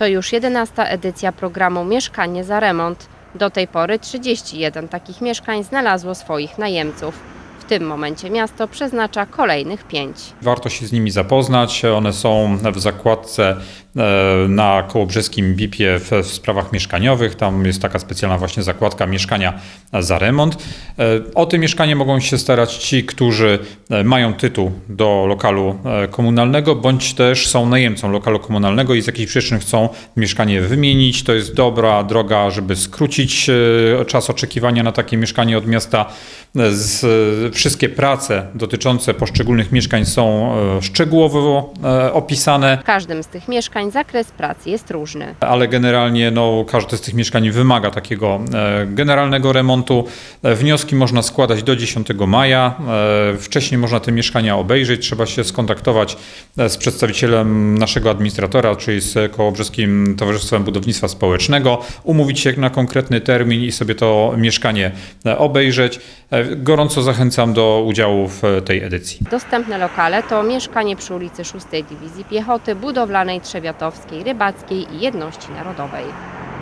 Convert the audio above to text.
To już 11 edycja programu Mieszkanie za remont. Do tej pory 31 takich mieszkań znalazło swoich najemców. Tym momencie miasto przeznacza kolejnych 5. Warto się z nimi zapoznać. One są w zakładce e, na Kołobrzeskim BIP-ie w, sprawach mieszkaniowych. Tam jest taka specjalna właśnie zakładka mieszkania za remont. E, O te mieszkanie mogą się starać ci, którzy e, mają tytuł do lokalu komunalnego, bądź też są najemcą lokalu komunalnego i z jakichś przyczyn chcą mieszkanie wymienić. To jest dobra droga, żeby skrócić czas oczekiwania na takie mieszkanie od miasta. Z, wszystkie prace dotyczące poszczególnych mieszkań są e, szczegółowo e, opisane, W każdym z tych mieszkań zakres pracy jest różny. ale generalnie no, każde z tych mieszkań wymaga takiego e, generalnego remontu. Wnioski można składać do 10 maja. Wcześniej można te mieszkania obejrzeć. Trzeba się skontaktować z przedstawicielem naszego administratora, czyli z Kołobrzeskim Towarzystwem Budownictwa Społecznego, umówić się na konkretny termin i sobie to mieszkanie obejrzeć. E, Gorąco zachęcam do udziału w e, tej edycji. Dostępne lokale to mieszkanie przy ulicy 6 Dywizji Piechoty, budowlanej Trzebiatowskiej, Rybackiej i Jedności Narodowej.